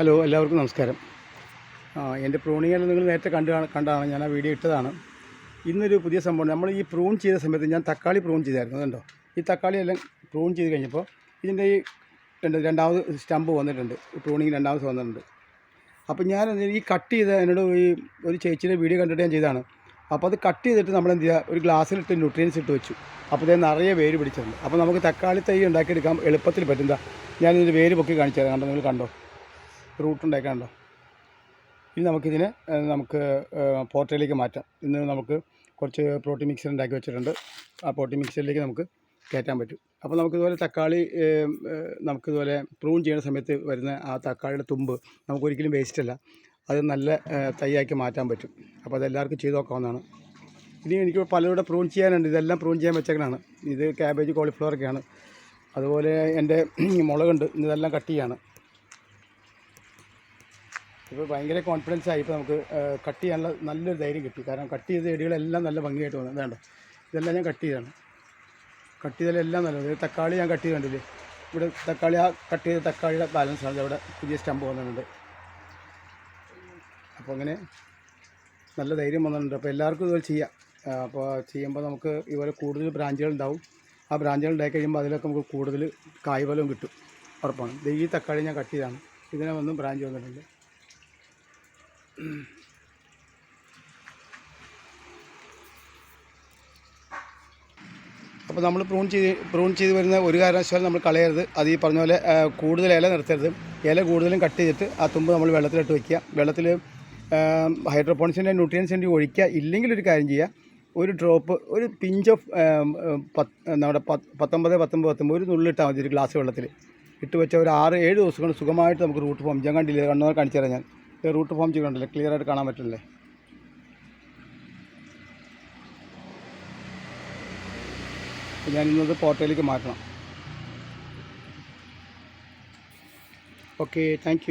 Hello എല്ലാവർക്കും നമസ്കാരം. എന്റെ പ്രൂണിങ്ങിൽ നിങ്ങൾ നേരത്തെ കണ്ടു കണ്ടാണ് ഞാൻ ആ വീഡിയോ ഇട്ടതാണ്. ഇന്നൊരു പുതിയ സംഭവം നമ്മൾ ഈ പ്രൂൺ ചെയ്ത സമയത്ത് ഞാൻ തക്കാളി പ്രൂൺ ചെയ്തായിരുന്നു അതുണ്ടോ ഈ തക്കാളി എല്ലാം പ്രൂൺ ചെയ്ത് കഴിഞ്ഞപ്പോൾ ഇതിന്റെ ഈ രണ്ട് രണ്ടാമത് സ്റ്റമ്പ് വന്നിട്ടുണ്ട്. പ്രൂണിങ് രണ്ടാമത് വന്നിട്ടുണ്ട്. അപ്പോൾ ഞാൻ ഈ കട്ട് ചെയ്ത എന്നോട് ഈ ഒരു ചേച്ചിയുടെ വീഡിയോ കണ്ടിട്ട് ഞാൻ ചെയ്തതാണ്. അപ്പോൾ അത് കട്ട് ചെയ്തിട്ട് നമ്മൾ എന്ത് ചെയ്യുക? ഒരു ഗ്ലാസ്സിലിട്ട് ന്യൂട്രിയൻസ് ഇട്ട് വെച്ചു. അപ്പോൾ ഇത് നിറയെ വേര് പിടിച്ചിട്ടുണ്ട്. അപ്പോൾ നമുക്ക് തക്കാളി തൈ ഉണ്ടാക്കിയെടുക്കാൻ എളുപ്പത്തിൽ പറ്റും. ഞാനിതിന്റെ വേര് പൊക്കി കാണിച്ചു തരാം. കണ്ടോ നിങ്ങൾ കണ്ടോ? റൂട്ട് ഉണ്ടാക്കാനുണ്ടോ ഇനി നമുക്കിതിനെ നമുക്ക് പോർട്ടലിലേക്ക് മാറ്റാം. ഇന്ന് നമുക്ക് കുറച്ച് പ്രോട്ടീൻ മിക്സർ ഉണ്ടാക്കി വെച്ചിട്ടുണ്ട്. ആ പ്രോട്ടീൻ മിക്സറിലേക്ക് നമുക്ക് കയറ്റാൻ പറ്റും. അപ്പോൾ നമുക്കിതുപോലെ തക്കാളി നമുക്കിതുപോലെ പ്രൂൺ ചെയ്യുന്ന സമയത്ത് വരുന്ന ആ തക്കാളിയുടെ തുമ്പ് നമുക്ക് ഒരിക്കലും വേസ്റ്റ് അല്ല. അത് നല്ല തൈയാക്കി മാറ്റാൻ പറ്റും. അപ്പോൾ അതെല്ലാവർക്കും ചെയ്ത് നോക്കാവുന്നതാണ്. ഇനി എനിക്ക് പലരുടെ പ്രൂൺ ചെയ്യാനുണ്ട്. ഇതെല്ലാം പ്രൂൺ ചെയ്യാൻ വെച്ചേക്കണാണ്. ഇത് ക്യാബേജ് കോളിഫ്ലവർ ഒക്കെയാണ്. അതുപോലെ എന്റെ മുളകുണ്ട്. ഇതെല്ലാം കട്ട് ചെയ്യാണ്. ഇപ്പോൾ ഭയങ്കര കോൺഫിഡൻസ് ആയി. ഇപ്പോൾ നമുക്ക് കട്ട് ചെയ്യാനുള്ള നല്ലൊരു ധൈര്യം കിട്ടി. കാരണം കട്ട് ചെയ്ത ചെടികളെല്ലാം നല്ല ഭംഗിയായിട്ട് വന്നു. വേണ്ട ഇതെല്ലാം ഞാൻ കട്ട് ചെയ്താണ്. കട്ട് ചെയ്തതെല്ലാം നല്ലത് തക്കാളി ഞാൻ കട്ട് ചെയ്തിട്ടില്ലേ ഇവിടെ തക്കാളി ആ കട്ട് ചെയ്ത തക്കാളിയുടെ ബാലൻസ് ആണ്. അവിടെ പുതിയ സ്റ്റമ്പ് വന്നിട്ടുണ്ട്. അപ്പോൾ അങ്ങനെ നല്ല ധൈര്യം വന്നിട്ടുണ്ട്. അപ്പോൾ എല്ലാവർക്കും ഇതുപോലെ ചെയ്യാം. അപ്പോൾ ചെയ്യുമ്പോൾ നമുക്ക് ഇതുപോലെ കൂടുതൽ ബ്രാഞ്ചുകൾ ഉണ്ടാവും. ആ ബ്രാഞ്ചുകൾ ഉണ്ടായി കഴിയുമ്പോൾ അതിലൊക്കെ നമുക്ക് കൂടുതൽ കായ്ഫലവും കിട്ടും. ഉറപ്പാണ്. ഈ തക്കാളി ഞാൻ കട്ട് ചെയ്താണ് ഇതിനെ വന്നും ബ്രാഞ്ച് വന്നിട്ടുണ്ട്. അപ്പോൾ നമ്മൾ പ്രൂൺ ചെയ്ത് പ്രൂൺ ചെയ്ത് വരുന്ന ഒരു കാരണവശാലും നമ്മൾ കളയരുത്. അത് ഈ പറഞ്ഞ പോലെ കൂടുതൽ ഇല നിർത്തരുത്. ഇല കൂടുതലും കട്ട് ചെയ്തിട്ട് ആ തുമ്പ് നമ്മൾ വെള്ളത്തിലിട്ട് വയ്ക്കുക വെള്ളത്തിൽ ഹൈഡ്രോപോണിക്സിന്റെ ന്യൂട്രിയൻസിന്റെ ഒഴിക്കുക. ഇല്ലെങ്കിൽ ഒരു കാര്യം ചെയ്യുക. ഒരു ഡ്രോപ്പ് ഒരു പിഞ്ച് ഓഫ് നമ്മുടെ പത്ത് പത്തൊമ്പത് പത്തൊമ്പത് പത്തൊമ്പത് ഒരു നുള്ളിട്ടാൽ മതി ഒരു ഗ്ലാസ് വെള്ളത്തിൽ. ഇട്ട് വെച്ച ഒരു ആറ് ഏഴ് ദിവസം കൊണ്ട് സുഖമായിട്ട് നമുക്ക് റൂട്ട് ഫോം ഞാൻ കണ്ടില്ലേ കണ്ണൂർ കാണിച്ചു തരാം ഞാൻ. റൂട്ട് ഫോം ചെയ്യുന്നുണ്ടല്ലേ ക്ലിയർ ആയിട്ട് കാണാൻ പറ്റില്ലേ? ഞാനിന്നത് പോർട്ടയിലേക്ക് മാറ്റണം. Okay thank